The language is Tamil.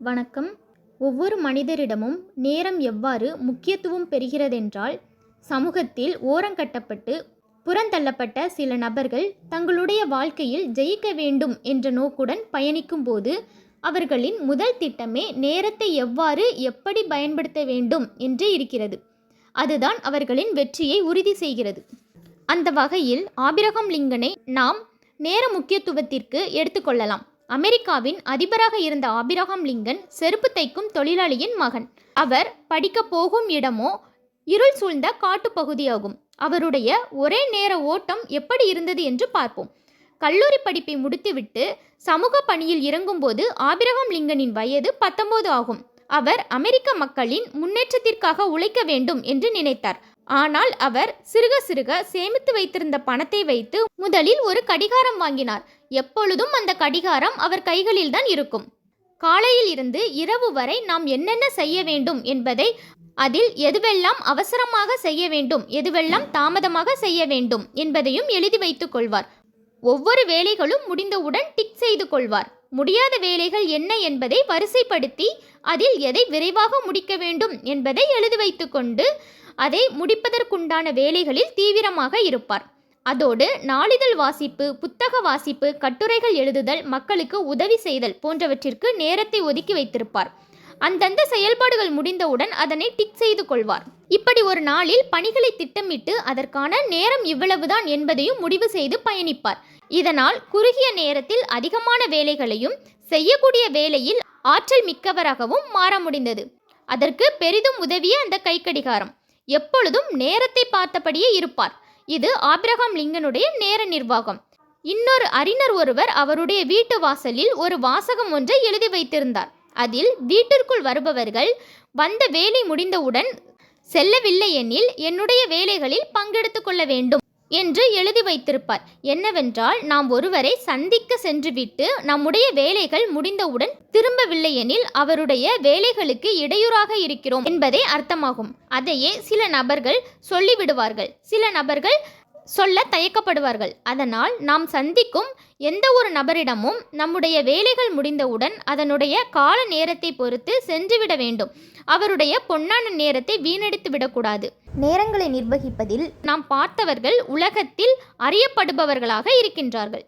வணக்கம். ஒவ்வொரு மனிதரிடமும் நேரம் எவ்வாறு முக்கியத்துவம் பெறுகிறதென்றால் சமூகத்தில் ஓரங்கட்டப்பட்டு புறந்தள்ளப்பட்ட சில நபர்கள் தங்களுடைய வாழ்க்கையில் ஜெயிக்க வேண்டும் என்ற நோக்குடன் பயணிக்கும்போது அவர்களின் முதல் திட்டமே நேரத்தை எவ்வாறு எப்படி பயன்படுத்த வேண்டும் என்று இருக்கிறது. அதுதான் அவர்களின் வெற்றியை உறுதி செய்கிறது. அந்த வகையில் ஆபிரகம் லிங்கனை நாம் நேர முக்கியத்துவத்திற்கு எடுத்துக்கொள்ளலாம் அமெரிக்காவின் அதிபராக இருந்த ஆபிரகாம் லிங்கன் செருப்பு தைக்கும் தொழிலாளியின் மகன். அவர் படிக்கப் போகும் இடமோ இருள் சூழ்ந்த காட்டுப்பகுதியாகும் அவருடைய ஒரே நேர ஓட்டம் எப்படி இருந்தது என்று பார்ப்போம். கல்லூரி படிப்பை முடித்துவிட்டு சமூக பணியில் இறங்கும்போது ஆபிரகாம் லிங்கனின் வயது பத்தொன்பது ஆகும். அவர் அமெரிக்க மக்களின் முன்னேற்றத்திற்காக உழைக்க வேண்டும் என்று நினைத்தார். ஆனால் அவர் சிறுக சிறுக சேமித்து வைத்திருந்த பணத்தை வைத்து முதலில் ஒரு கடிகாரம் வாங்கினார். எப்பொழுதும் அந்த கடிகாரம் அவர் கைகளில்தான் இருக்கும். காலையில் இருந்து இரவு வரை நாம் என்னென்ன செய்ய வேண்டும் என்பதை அதில் எதுவெல்லாம் அவசரமாக செய்ய வேண்டும் எதுவெல்லாம் தாமதமாக செய்ய வேண்டும் என்பதையும் எழுதி வைத்துக் கொள்வார். ஒவ்வொரு வேலைகளும் முடிந்தவுடன் டிக் செய்து கொள்வார். முடியாத வேலைகள் என்ன என்பதை வரிசைப்படுத்தி அதில் எதை விரைவாக முடிக்க வேண்டும் என்பதை எழுதி வைத்துக்கொண்டு அதை முடிப்பதற்குண்டான வேலைகளில் தீவிரமாக இருப்பார். அதோடு நாளிதழ் வாசிப்பு புத்தக வாசிப்பு கட்டுரைகள் எழுதுதல் மக்களுக்கு உதவி செய்தல் போன்றவற்றிற்கு நேரத்தை ஒதுக்கி வைத்திருப்பார். அந்தந்த செயல்பாடுகள் முடிந்தவுடன் அதனை டிக் செய்து கொள்வார். இப்படி ஒரு நாளில் பணிகளை திட்டமிட்டு அதற்கான நேரம் இவ்வளவுதான் என்பதையும் முடிவு செய்து பயணிப்பார். இதனால் குறுகிய நேரத்தில் அதிகமான வேலைகளையும் செய்யக்கூடிய வேலையில் ஆற்றல் மிக்கவராகவும் மாற முடிந்தது. அதற்கு பெரிதும் உதவிய அந்த கைக்கடிகாரம். எப்பொழுதும் நேரத்தை பார்த்தபடியே இருப்பார். இது ஆபிரகாம் லிங்கனுடைய நேர நிர்வாகம். இன்னொரு அறிஞர் ஒருவர் அவருடைய வீட்டு வாசலில் ஒரு வாசகம் ஒன்றை எழுதி வைத்திருந்தார். அதில் வீட்டிற்குள் வருபவர்கள் வந்த வேலை முடிந்தவுடன் செல்லவில்லை எனில் என்னுடைய வேலைகளில் பங்கெடுத்து கொள்ள வேண்டும். என்று எழுதி வைத்திருப்பார். என்னவென்றால் நாம் ஒருவரை சந்திக்க சென்றுவிட்டு நம்முடைய வேலைகள் முடிந்தவுடன் திரும்பவில்லை எனில் அவருடைய வேலைகளுக்கு இடையூறாக இருக்கிறோம் என்பதே அர்த்தமாகும். அதையே சில நபர்கள் சொல்லிவிடுவார்கள். சில நபர்கள் சொல்ல தயக்கப்படுவார்கள். அதனால் நாம் சந்திக்கும் எந்த ஒரு நபரிடமும் நம்முடைய வேலைகள் முடிந்தவுடன் அதனுடைய கால நேரத்தை பொறுத்து சென்றுவிட வேண்டும். அவருடைய பொன்னான நேரத்தை வீணடித்து விடக்கூடாது. நேரங்களை நிர்வகிப்பதில் நாம் பார்த்தவர்கள் உலகத்தில் அறியப்படுபவர்களாக இருக்கின்றார்கள்.